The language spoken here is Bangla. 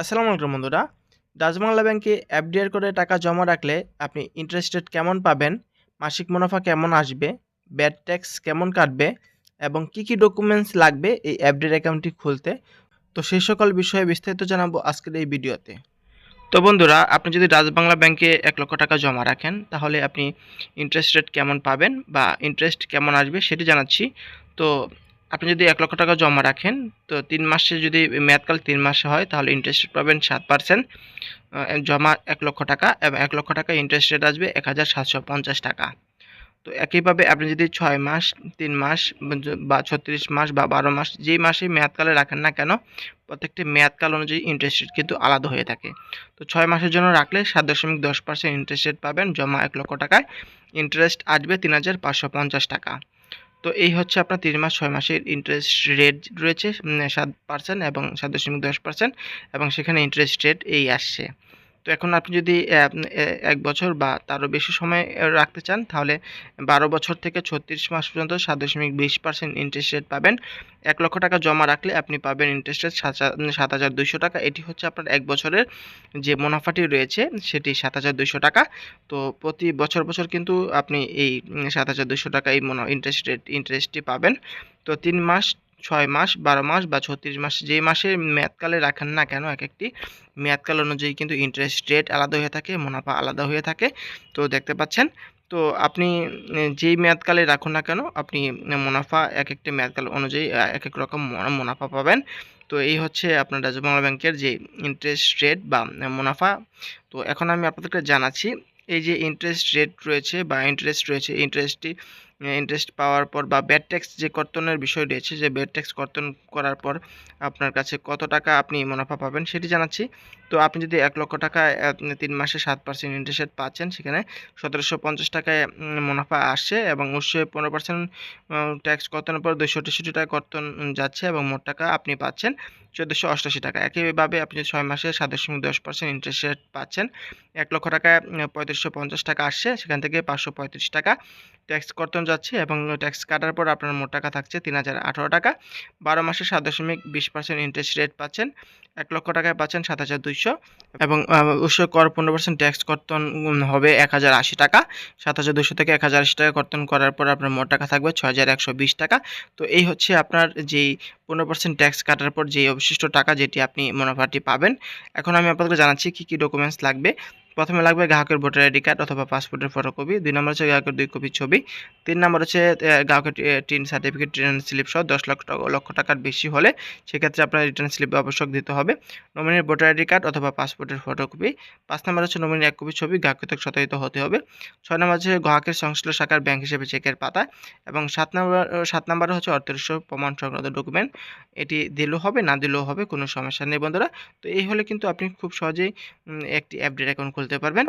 আসসালামু আলাইকুম বন্ধুরা। ডাচ বাংলা ব্যাংকে এফডিআর করে টাকা জমা রাখলে আপনি ইন্টারেস্ট রেট কেমন পাবেন, মাসিক মুনাফা কেমন আসবে ব্যাড ট্যাক্স কেমন কাটবে এবং কি কি ডকুমেন্টস লাগবে এই এফডিআর অ্যাকাউন্টটি খুলতে? তো সেই সকল বিষয়ে বিস্তারিত জানাব আজকের এই ভিডিওতে। তো বন্ধুরা, আপনি যদি বাংলা ব্যাংকে এক লক্ষ টাকা জমা রাখেন, তাহলে আপনি ইন্টারেস্ট রেট কেমন পাবেন বা ইন্টারেস্ট কেমন আসবে সেটি জানাচ্ছি। তো আপনি যদি এক লক্ষ টাকা জমা রাখেন, তো তিন মাসে যদি মেয়াদকাল তিন মাসে হয়, তাহলে ইন্টারেস্ট পাবেন সাত পার্সেন্ট জমা এক লক্ষ টাকা এবং এক লক্ষ টাকা ইন্টারেস্ট রেট আসবে এক হাজার সাতশো পঞ্চাশ টাকা। তো একইভাবে আপনি যদি ছয় মাস, তিন মাস বা ছত্রিশ মাস বা বারো মাস যেই মাসে মেয়াদকালে রাখেন না কেন, প্রত্যেকটি মেয়াদকাল অনুযায়ী ইন্টারেস্ট রেট কিন্তু আলাদা হয়ে থাকে। তো ছয় মাসের জন্য রাখলে সাত দশমিক দশ পার্সেন্ট ইন্টারেস্ট রেট পাবেন, জমা এক লক্ষ টাকায়। ইন্টারেস্ট আসবে তিন হাজার পাঁচশো পঞ্চাশ টাকা। তো এই হচ্ছে আপনার তিন মাস, ছয় মাসের ইন্টারেস্ট রেট রয়েছে সাত পার্সেন্ট এবং সাত দশমিক দশ পার্সেন্ট এবং সেখানে ইন্টারেস্ট রেট এই আসছে। তো এখন আপনি যদি এক বছর বা তারও বেশি সময় রাখতে চান, তাহলে বারো বছর থেকে ছত্রিশ মাস পর্যন্ত সাত দশমিক বিশ পার্সেন্ট ইন্টারেস্ট রেট পাবেন। এক লক্ষ টাকা জমা রাখলে আপনি পাবেন ইন্টারেস্ট রেট সাত হাজার দুইশো টাকা। এটি হচ্ছে আপনার এক বছরের যে মুনাফাটি রয়েছে, সেটি সাত হাজার দুইশো টাকা। তো প্রতি বছর বছর কিন্তু আপনি এই সাত হাজার দুশো টাকা এই ইন্টারেস্ট রেট ইন্টারেস্টটি পাবেন। তো তিন মাস ছয় মাস, বারো মাস বা ছত্রিশ মাস যে মাসে মেয়াদকালে রাখেন না কেন এক একটি মেয়াদকাল অনুযায়ী কিন্তু ইন্টারেস্ট রেট আলাদা হয়ে থাকে, মুনাফা আলাদা হয়ে থাকে। তো দেখতে পাচ্ছেন, তো আপনি যেই মেয়াদকালে রাখুন না কেন, আপনি মুনাফা এক একটি মেয়াদকাল অনুযায়ী এক এক রকম মুনা- মুনাফা পাবেন। তো এই হচ্ছে আপনার রাজ্য বাংলা ব্যাংকের যে ইন্টারেস্ট রেট বা মুনাফা। তো এখন আমি আপনাদেরকে জানাচ্ছি, এই যে ইন্টারেস্ট রেট রয়েছে বা ইন্টারেস্ট রয়েছে ইন্টারেস্টটি ইন্টারেস্ট পাওয়ার পর বা ব্যাড ট্যাক্স যে কর্তনের বিষয় রয়েছে, যে ব্যাড ট্যাক্স কর্তন করার পর আপনার কাছে কত টাকা আপনি মুনাফা পাবেন সেটি জানাচ্ছি। তো আপনি যদি এক লক্ষ টাকা তিন মাসে সাত পার্সেন্ট ইন্টারেস্ট পাচ্ছেন, সেখানে সতেরোশো পঞ্চাশ টাকায় মুনাফা আসছে এবং উনিশশো পনেরো পার্সেন্ট ট্যাক্স কর্তনের পর দুশো তেষট্টি টাকা কর্তন যাচ্ছে এবং মোট টাকা আপনি পাচ্ছেন চোদ্দোশো অষ্টাশি টাকা। একইভাবে আপনি ছয় মাসে সাত দশমিক দশ পার্সেন্ট ইন্টারেস্ট রেট পাচ্ছেন। এক লক্ষ টাকায় পঁয়ত্রিশশো পঞ্চাশ টাকা আসছে, সেখান থেকে পাঁচশো পঁয়ত্রিশ টাকা ট্যাক্স কর্তন যাচ্ছে এবং ট্যাক্স কাটার পর আপনার মোট টাকা থাকছে তিন হাজার আঠারো টাকা। বারো মাসে সাত দশমিক বিশ পার্সেন্ট ইন্টারেস্ট রেট পাচ্ছেন, এক লক্ষ টাকায় পাচ্ছেন সাত হাজার দুইশো এবং অবশ্যই কর পনেরো পার্সেন্ট ট্যাক্স কর্তন হবে এক হাজার আশি টাকা। সাত হাজার দুশো থেকে এক হাজার আশি টাকা কর্তন করার পর আপনার মোট টাকা থাকবে ছ হাজার একশো বিশ টাকা। তো এই হচ্ছে আপনার যেই পনেরো পার্সেন্ট ট্যাক্স কাটার পর যেই অবশিষ্ট টাকা যেটি আপনি মুনাফাটি পাবেন। এখন আমি আপনাদেরকে জানাচ্ছি কী কী ডকুমেন্টস লাগবে। প্রথমে লাগবে গ্রাহকের ভোটার আইডি কার্ড অথবা পাসপোর্টের ফটোকপি, দুই নম্বর হচ্ছে গ্রাহকের দুই কপি ছবি, তিন নম্বর হচ্ছে গ্রাহকের টিন সার্টিফিকেট রিটার্ন স্লিপ সহ দশ লক্ষ লক্ষ টাকার বেশি হলে সেক্ষেত্রে আপনার রিটার্ন স্লিপ আবশ্যক দিতে হবে। নমিনির ভোটার আইডি কার্ড অথবা পাসপোর্টের ফটোকপি, পাঁচ নম্বর হচ্ছে নমিনির এক কপি ছবি গ্রাহক কর্তৃক সত্যায়িত হতে হবে। ছয় নম্বর হচ্ছে গ্রাহকের সংশ্লিষ্ট শাখার ব্যাংক হিসেবে চেকের পাতা এবং সাত নম্বর, সাত নম্বরে হচ্ছে অর্থস্ব প্রমাণ সংক্রান্ত ডকুমেন্ট। এটি দিলেও হবে, না দিলেও হবে, কোনো সমস্যা নেই বন্ধুরা। তো এই হলে কিন্তু আপনি খুব সহজেই একটি অ্যাপডেট অ্যাকাউন্ট খুলতে পারবেন।